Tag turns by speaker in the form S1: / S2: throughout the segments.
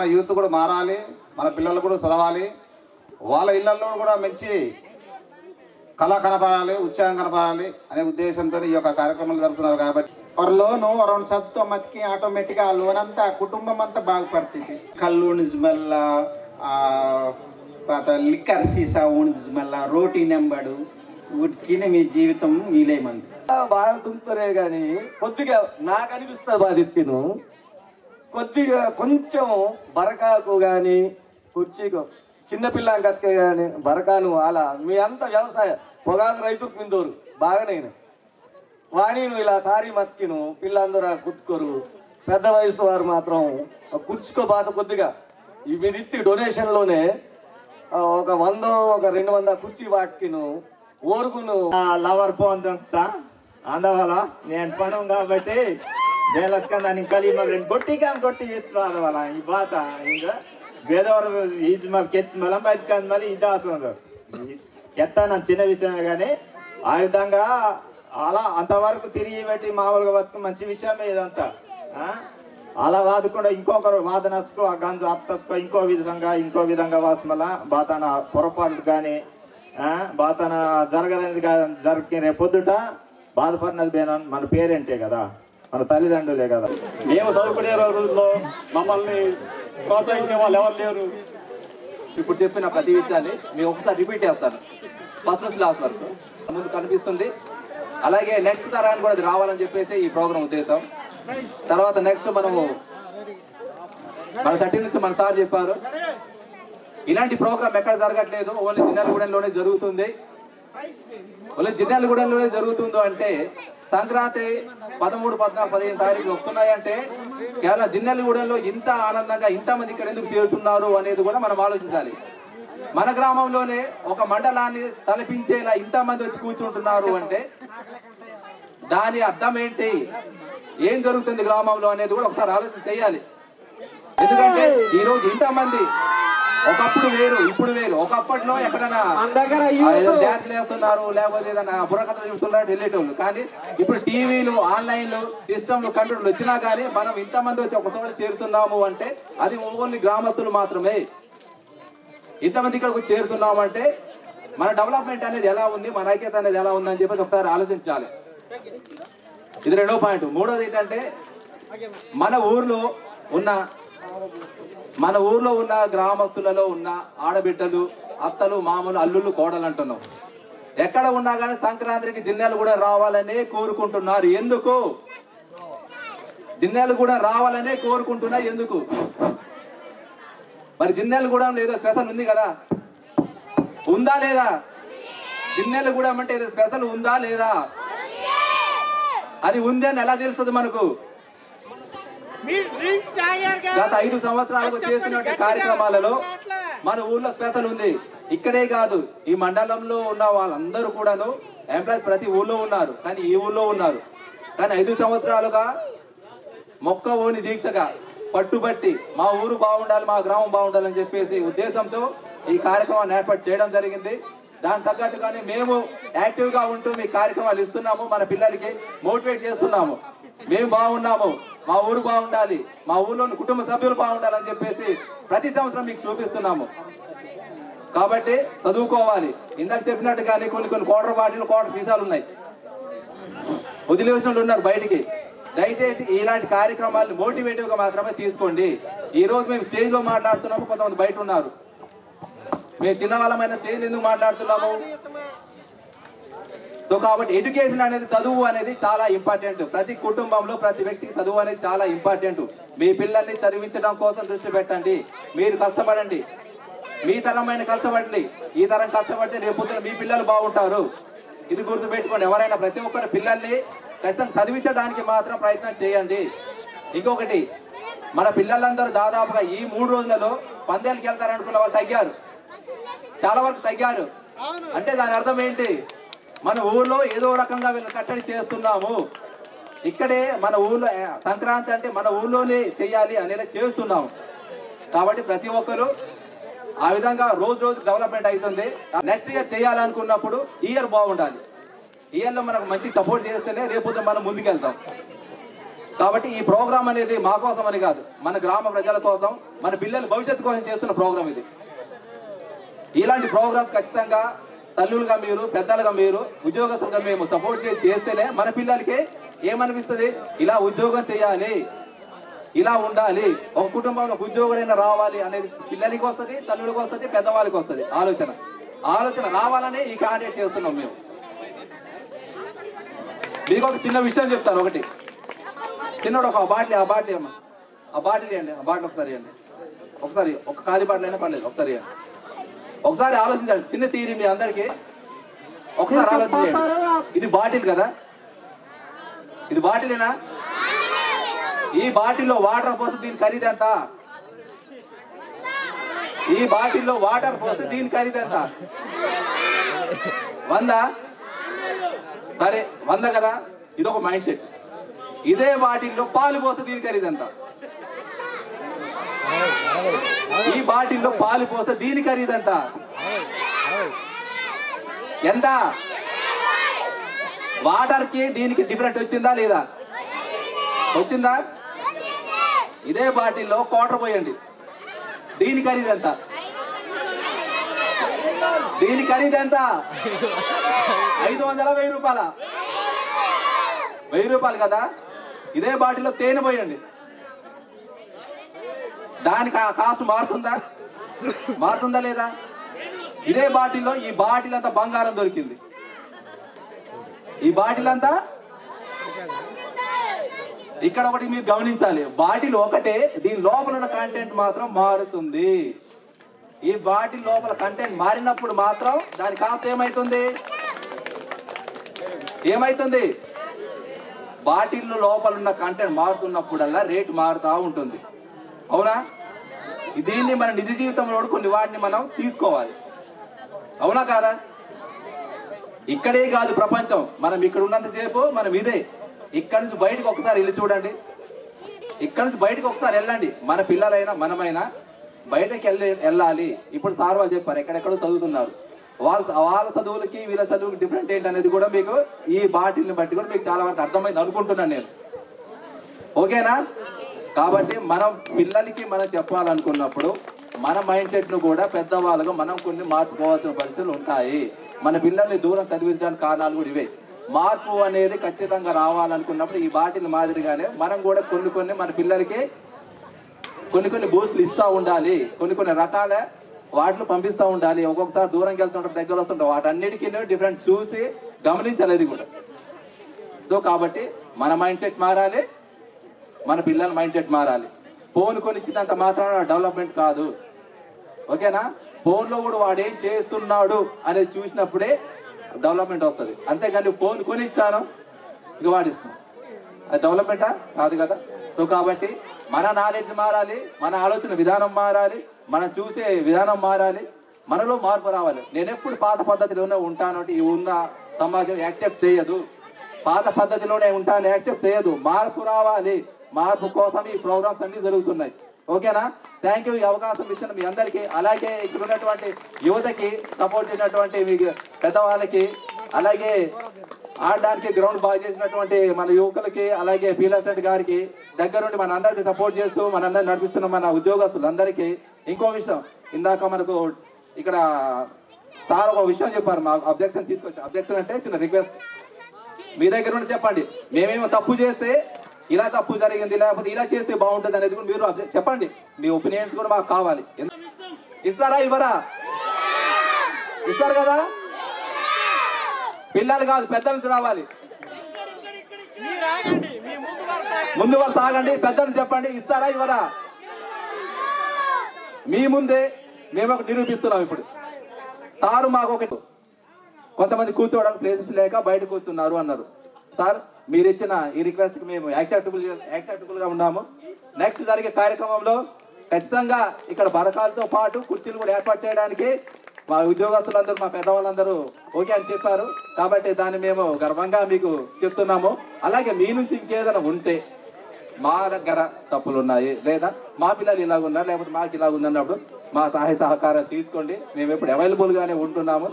S1: మన యూత్ కూడా మారాలి మన పిల్లలు కూడా చదవాలి. వాళ్ళ ఇళ్ళలో కూడా మంచి కళ కనపడాలి ఉత్సాహం కనపడాలి అనే ఉద్దేశంతో ఈ యొక్క కార్యక్రమాలు జరుపుతున్నారు కాబట్టి.
S2: వారు లోను రెండు సత్తో మతికి ఆటోమేటిక్గా ఆ లోన్ అంతా కుటుంబం అంతా బాగుపడుతుంది కళ్ళు నిజమల్ల తర్వాత లిక్కర్ సీసా ఉణిజమల్ల రోటీ నెంబడు వీటికినే మీ జీవితం మీలేమంది.
S3: బాగా తుంతరే కానీ కొద్దిగా నాకు అనిపిస్తుంది బాధిత్తిను కొద్దిగా కొంచెం బరకాకు కానీ కుర్చీకు చిన్నపిల్ల కతక కానీ బరకాను అలా మీ అంత వ్యవసాయ. పొగాకు రైతుకు మిందోరు బాగానైనా వాణి నువ్వు ఇలా తారి మత్కిను పిల్లందరూ కుత్తుకోరు పెద్ద వయసు వారు మాత్రం కుర్చుకో బాత కొద్దిగా. ఇవి మీరిత్తి డొనేషన్లోనే ఒక వంద ఒక రెండు వంద కుర్చీ వాటికిను ఓరుగును.
S4: Lover phone దొంగతా. అందవల నేను పను కాబట్టి నేలక్క ನಾನು ಕಲಿ ಮಗ ಕೊಟ್ಟಿ ಕಾಮ್ ಕೊಟ್ಟಿ ಹೆಚ್ಚವಾದವಲ್ಲ ಈ ಬಾತ ಈಗ ಬೇದವರು ಈದ್ ಮೇಲೆ ಕೆಚ್ಚ ಮೇಲೆ బయటకు మళ్ళీ ఇది ఆస్తుంది ఎత్త నా చిన్న విషయమే కానీ ఆ విధంగా అలా అంతవరకు తిరిగి పెట్టి మామూలుగా బతుకు మంచి విషయమే ఇదంతా ఆ? అలా వాదకుండా ఇంకొకరు వాదనసుకో ఆ గంజు అత్తసుకో ఇంకో విధంగా ఇంకో విధంగా వాసమల బాతన పొరపాటు కానీ బాతన జరగలేదు జరిగి రేపు పొద్దుట బాధపడినది బేన మన పేరెంటే కదా మన తల్లిదండ్రులే కదా.
S5: మేము చదువుకునే రోజుల్లో మమ్మల్ని ప్రోత్సహించే వాళ్ళు ఎవరు లేరు.
S3: ఇప్పుడు చెప్పిన ప్రతి విషయాన్ని మేము ఒకసారి రిపీట్ చేస్తాను. ఫస్ట్ నుంచి లాస్ట్ వరకు. ముందు కనిపిస్తుంది. అలాగే నెక్స్ట్ తరానికి కూడా అది రావాలని చెప్పేసి ఈ ప్రోగ్రామ్ ఉద్దేశం. తర్వాత నెక్స్ట్ మనము మన సర్టీ నుంచి మన సార్ చెప్పారు. ఇలాంటి ప్రోగ్రామ్ ఎక్కడ జరగట్లేదు. ఓన్లీ జిన్నాలగూడెంలోనే జరుగుతుంది. మళ్ళీ జిన్నాలగూడెంలోనే జరుగుతుందో అంటే సంక్రాంతి పదమూడు పద్నాలుగు పదిహేను తారీఖులు వస్తున్నాయంటే కేవలం జిన్నెలగూడెంలో ఇంత ఆనందంగా ఇంతమంది ఇక్కడ ఎందుకు చేరుతున్నారు అనేది కూడా మనం ఆలోచించాలి. మన గ్రామంలోనే ఒక మండలాన్ని తలపించేలా ఇంతమంది వచ్చి కూర్చుంటున్నారు అంటే దాని అర్థం ఏంటి? ఏం జరుగుతుంది గ్రామంలో అనేది కూడా ఒకసారి ఆలోచన చేయాలి. ఎందుకంటే ఈరోజు ఇంతమంది ఒకప్పుడు వేరు ఇప్పుడు వేరు. ఒకప్పట్లో ఎక్కడైనా డ్యాన్స్ వేస్తున్నారు లేకపోతే ఏదైనా బుర్రకథలు చెబుతున్నారు వెళ్ళేటోళ్ళు కానీ ఇప్పుడు టీవీలు ఆన్లైన్లు సిస్టమ్లు కంప్యూటర్లు వచ్చినా కానీ మనం ఇంతమంది వచ్చి ఒక చోట చేరుతున్నాము అంటే అది ఓన్లీ గ్రామస్తులు మాత్రమే. ఇంతమంది ఇక్కడికి చేరుతున్నాము అంటే మన డెవలప్మెంట్ అనేది ఎలా ఉంది మన ఐక్యత అనేది ఎలా ఉంది అని చెప్పేసి ఒకసారి ఆలోచించాలి. ఇది రెండో పాయింట్. మూడోది ఏంటంటే మన ఊర్లో ఉన్న మన ఊర్లో ఉన్న గ్రామస్తులలో ఉన్న ఆడబిడ్డలు అత్తలు మామూలు అల్లుళ్ళు కోడలు అంటున్నాం. ఎక్కడ ఉన్నా కానీ సంక్రాంతికి జిన్నెలు కూడా రావాలనే కోరుకుంటున్నారు. ఎందుకు? జిన్నెలు కూడా రావాలనే కోరుకుంటున్నారు. ఎందుకు? మరి జిన్నెలు కూడా ఏదో స్పెషల్ ఉంది కదా? ఉందా లేదా? జిన్నెలు కూడా అంటే ఏదో స్పెషల్ ఉందా లేదా? అది ఉంది అని ఎలా తెలుస్తుంది మనకు. గత ఐదు సంవత్సరాలకు చేస్తున్న కార్యక్రమాలలో మన ఊర్లో స్పెషల్ ఉంది. ఇక్కడే కాదు ఈ మండలంలో ఉన్న వాళ్ళందరూ కూడాను ఎంప్లాయీస్ ప్రతి ఊర్లో ఉన్నారు. కానీ ఈ ఊర్లో ఉన్నారు. కానీ ఐదు సంవత్సరాలుగా మొక్క ఓని దీక్షగా పట్టుబట్టి మా ఊరు బాగుండాలి మా గ్రామం బాగుండాలని చెప్పేసి ఉద్దేశంతో ఈ కార్యక్రమాన్ని ఏర్పాటు చేయడం జరిగింది. దాని తగ్గట్టుగానే మేము యాక్టివ్గా ఉంటూ మీ కార్యక్రమాలు ఇస్తున్నాము. మన పిల్లలకి మోటివేట్ చేస్తున్నాము. మేము బాగున్నాము మా ఊరు బాగుండాలి మా ఊర్లోని కుటుంబ సభ్యులు బాగుండాలని చెప్పేసి ప్రతి సంవత్సరం మీకు చూపిస్తున్నాము. కాబట్టి చదువుకోవాలి. ఇందాక చెప్పినట్టుగానే కొన్ని కొన్ని కోటర్ బాటిల్ కోటర్ సీసాలు ఉన్నాయి. వదిలేసిన ఉన్నారు బయటికి. దయచేసి ఇలాంటి కార్యక్రమాలను మోటివేటివ్గా మాత్రమే తీసుకోండి. ఈ రోజు మేము స్టేజ్లో మాట్లాడుతున్నాము కొంతమంది బయట ఉన్నారు. మేము చిన్న వాళ్ళమైన స్టేజ్ ఎందుకు మాట్లాడుతున్నాము? సో కాబట్టి ఎడ్యుకేషన్ అనేది చదువు అనేది చాలా ఇంపార్టెంట్. ప్రతి కుటుంబంలో ప్రతి వ్యక్తికి చదువు అనేది చాలా ఇంపార్టెంట్. మీ పిల్లల్ని చదివించడం కోసం దృష్టి పెట్టండి. మీరు కష్టపడండి. మీ తరమైన కష్టపడండి. ఈ తరం కష్టపడితే రేపు మీ పిల్లలు బాగుంటారు. ఇది గుర్తుపెట్టుకోండి. ఎవరైనా ప్రతి ఒక్కరి పిల్లల్ని ఖచ్చితంగా చదివించడానికి మాత్రం ప్రయత్నం చేయండి. ఇంకొకటి మన పిల్లలందరూ దాదాపుగా ఈ మూడు రోజులలో పందేళ్ళకి వెళ్తారనుకున్న వాళ్ళు తగ్గారు. చాలా వరకు తగ్గారు. అంటే దాని అర్థం ఏంటి? మన ఊర్లో ఏదో రకంగా వీళ్ళు కట్టడి చేస్తున్నాము. ఇక్కడే మన ఊర్లో సంక్రాంతి అంటే మన ఊర్లోనే చేయాలి అనేది చేస్తున్నాము. కాబట్టి ప్రతి ఒక్కరు ఆ విధంగా రోజు రోజు డెవలప్మెంట్ అవుతుంది. నెక్స్ట్ ఇయర్ చేయాలనుకున్నప్పుడు ఇయర్ బాగుండాలి. ఇయర్లో మనకు మంచి సపోర్ట్ చేస్తేనే రేపు మనం ముందుకెళ్తాం. కాబట్టి ఈ ప్రోగ్రామ్ అనేది మా కోసం అని కాదు మన గ్రామ ప్రజల కోసం మన పిల్లల భవిష్యత్తు కోసం చేస్తున్న ప్రోగ్రామ్ ఇది. ఇలాంటి ప్రోగ్రామ్స్ ఖచ్చితంగా తల్లులుగా మీరు పెద్దలుగా మీరు ఉద్యోగస్తులుగా మేము సపోర్ట్ చేసి చేస్తేనే మన పిల్లలకి ఏమనిపిస్తుంది? ఇలా ఉద్యోగం చేయాలి. ఇలా ఉండాలి. ఒక కుటుంబంలో ఒక ఉద్యోగుడైనా రావాలి అనేది పిల్లలకి వస్తుంది తల్లుడికి వస్తుంది పెద్దవాళ్ళకి వస్తుంది. ఆలోచన. ఆలోచన రావాలని ఈ కాంటాక్ట్ చేస్తున్నాం మేము. మీకు ఒక చిన్న విషయం చెప్తాను ఒకటి. చిన్నోడు ఒక బాటిల్ ఆ బాటిల్ అమ్మ ఆ బాటిల్ ఇవ్వండి ఆ బాటిల్ ఒకసారి ఇవ్వండి. ఒకసారి ఒక ఖాళీ బాటిల్ అయినా పర్లేదు ఒకసారి ఇవ్వండి. ఒకసారి ఆలోచించండి చిన్న తీరి మీ అందరికి. ఒకసారి ఆలోచించండి. ఇది బాటిల్ కదా? ఇది బాటిలేనా? ఈ బాటిల్లో వాటర్ పోస్తే దీని ఖరీదు ఎంత? ఈ బాటిల్లో వాటర్ పోస్తే దీని ఖరీదు ఎంత? వంద? సరే వంద కదా? ఇది ఒక మైండ్ సెట్. ఇదే బాటిల్లో పాలు పోస్తే దీని ఖరీదు ఎంత ఈ బాటిల్లో పాలు పోస్తే దీని ఖరీదు ఎంత? ఎంత వాటర్కి దీనికి డిఫరెంట్ వచ్చిందా లేదా? వచ్చిందా? ఇదే బాటిల్లో క్వార్టర్ పోయండి. దీని ఖరీదు ఎంత దీని ఖరీదు ఎంత ఐదు వందల వెయ్యి రూపాయల. వెయ్యి రూపాయలు కదా? ఇదే బాటిల్లో తేనె పోయండి. దానికి ఆ కాస్ట్ మారుతుందా? మారుతుందా లేదా? ఇదే బాటిల్లో ఈ బాటిల్ అంతా బంగారం దొరికింది. ఈ బాటిల్ అంతా ఇక్కడ ఒకటి మీరు గమనించాలి. బాటిల్ ఒకటే దీని లోపల ఉన్న కంటెంట్ మాత్రం మారుతుంది. ఈ బాటిల్ లోపల కంటెంట్ మారినప్పుడు మాత్రం దాని కాస్త ఏమైతుంది? ఏమైతుంది? బాటిల్ లోపల ఉన్న కంటెంట్ మారుతున్నప్పుడల్లా రేటు మారుతూ ఉంటుంది. అవునా? దీన్ని మన నిజ జీవితంలో కొన్ని వాటిని మనం తీసుకోవాలి. అవునా కాదా? ఇక్కడే కాదు ప్రపంచం. మనం ఇక్కడ ఉన్నంతసేపు మనం ఇదే. ఇక్కడ నుంచి బయటకు ఒకసారి వెళ్ళి చూడండి. ఇక్కడ నుంచి బయటకు ఒకసారి వెళ్ళండి. మన పిల్లలైనా మనమైనా బయటకు వెళ్ళి వెళ్ళాలి. ఇప్పుడు సార్ వాళ్ళు చెప్పారు ఎక్కడెక్కడో చదువుతున్నారు. వాళ్ళ వాళ్ళ చదువులకి వీళ్ళ చదువుకి డిఫరెంట్ ఏంటి అనేది కూడా మీకు ఈ బాటిల్ని బట్టి కూడా మీకు చాలా వరకు అర్థమైంది అనుకుంటున్నాను నేను. ఓకేనా? కాబట్టి మనం పిల్లలకి మనం చెప్పాలనుకున్నప్పుడు మన మైండ్ సెట్ను కూడా పెద్దవాళ్ళుగా మనం కొన్ని మార్చుకోవాల్సిన పరిస్థితులు ఉంటాయి. మన పిల్లల్ని దూరం చదివించడానికి కారణాలు కూడా ఇవే. మార్పు అనేది ఖచ్చితంగా రావాలనుకున్నప్పుడు ఈ బాటిల్ మాదిరిగానే మనం కూడా కొన్ని కొన్ని మన పిల్లలకి కొన్ని కొన్ని బూస్టులు ఇస్తూ ఉండాలి. కొన్ని కొన్ని రకాల వాటిని పంపిస్తూ ఉండాలి. ఒక్కొక్కసారి దూరంకి వెళ్తుంటారు దగ్గర వస్తుంటారు వాటన్నిటికీ డిఫరెంట్ చూసి గమనించాలి అది కూడా. సో కాబట్టి మన మైండ్ సెట్ మారాలి. మన పిల్లల మైండ్ సెట్ మారాలి. ఫోన్ కొనిచ్చినంత మాత్రాన డెవలప్మెంట్ కాదు. ఓకేనా? ఫోన్లో కూడా వాడు ఏం చేస్తున్నాడు అనేది చూసినప్పుడే డెవలప్మెంట్ వస్తుంది. అంతేగాని ఫోన్ కొనిచ్చాను ఇక వాడిస్తాం అది డెవలప్మెంటా? కాదు కదా. సో కాబట్టి మన నాలెడ్జ్ మారాలి మన ఆలోచన విధానం మారాలి మనం చూసే విధానం మారాలి మనలో మార్పు రావాలి. నేను ఎప్పుడు పాత పద్ధతిలోనే ఉంటాను అంటే ఈ ఉన్న సమాజం యాక్సెప్ట్ చేయదు. పాత పద్ధతిలోనే ఉంటాను యాక్సెప్ట్ చేయదు. మార్పు రావాలి. మార్పు కోసం ఈ ప్రోగ్రామ్స్ అన్ని జరుగుతున్నాయి. ఓకేనా? థ్యాంక్ యూ ఈ అవకాశం ఇచ్చిన మీ అందరికీ అలాగే ఇక్కడ ఉన్నటువంటి యువతకి సపోర్ట్ చేసినటువంటి మీ పెద్దవాళ్ళకి అలాగే ఆడడానికి గ్రౌండ్ బాగా చేసినటువంటి మన యువకులకి అలాగే పీలసెట్ గారికి దగ్గరుండి మన అందరికి సపోర్ట్ చేస్తూ మనందరిని నడిపిస్తున్న మన ఉద్యోగస్తులందరికీ ఇంకో విషయం. ఇందాక మనకు ఇక్కడ సార్ ఒక విషయం చెప్పారు మాకు అబ్జెక్షన్ తీసుకొచ్చి అబ్జెక్షన్ అంటే చిన్న రిక్వెస్ట్ మీ దగ్గర నుండి చెప్పండి. మేమేమో తప్పు చేస్తే ఇలా తప్పు జరిగింది లేకపోతే ఇలా చేస్తే బాగుంటుంది అనేది కూడా మీరు చెప్పండి. మీ ఒపీనియన్స్ కూడా మాకు కావాలి. ఎందు- ఇస్తారా ఇవ్వరా? ఇస్తారు కదా? పిల్లలు కాదు పెద్దల నుంచి రావాలి. ముందు వరకు సాగండి పెద్దలు చెప్పండి ఇస్తారా ఇవ్వరా? మీ ముందే మేము ఒకటి నిరూపిస్తున్నాం ఇప్పుడు. సారు మాకు ఒకటి కొంతమంది కూర్చోవడానికి ప్లేసెస్ లేక బయట కూర్చున్నారు అన్నారు. సార్ మీరు ఇచ్చిన ఈ రిక్వెస్ట్కి మేము యాక్సెప్టబుల్ యాక్సెప్టబుల్గా ఉన్నాము. నెక్స్ట్ జరిగే కార్యక్రమంలో ఖచ్చితంగా ఇక్కడ బరకాలతో పాటు కుర్చీలు కూడా ఏర్పాటు చేయడానికి మా ఉద్యోగస్తులందరూ మా పెద్దవాళ్ళందరూ ఓకే అని చెప్పారు. కాబట్టి దాన్ని మేము గర్వంగా మీకు చెప్తున్నాము. అలాగే మీ నుంచి ఇంకేదైనా ఉంటే మా దగ్గర తప్పులు ఉన్నాయి. లేదా మా పిల్లలు ఇలాగ ఉన్నారు లేకపోతే మాకు ఇలాగ ఉందన్నప్పుడు మా సహాయ సహకారం తీసుకోండి. మేము ఎప్పుడు అవైలబుల్గానే ఉంటున్నాము.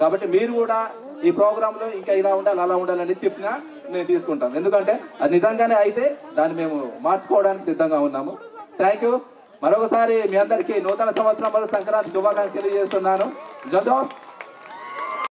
S3: కాబట్టి మీరు కూడా ఈ ప్రోగ్రాంలో ఇంకా ఇలా ఉండాలి అలా ఉండాలని చెప్పినా నేను తీసుకుంటాను. ఎందుకంటే అది నిజంగానే అయితే దాన్ని మేము మార్చుకోవడానికి సిద్ధంగా ఉన్నాము. థ్యాంక్ యూ మరొకసారి మీ అందరికీ నూతన సంవత్సరం మరియు సంక్రాంతి శుభాకాంక్షలు తెలియజేస్తున్నాను. జదో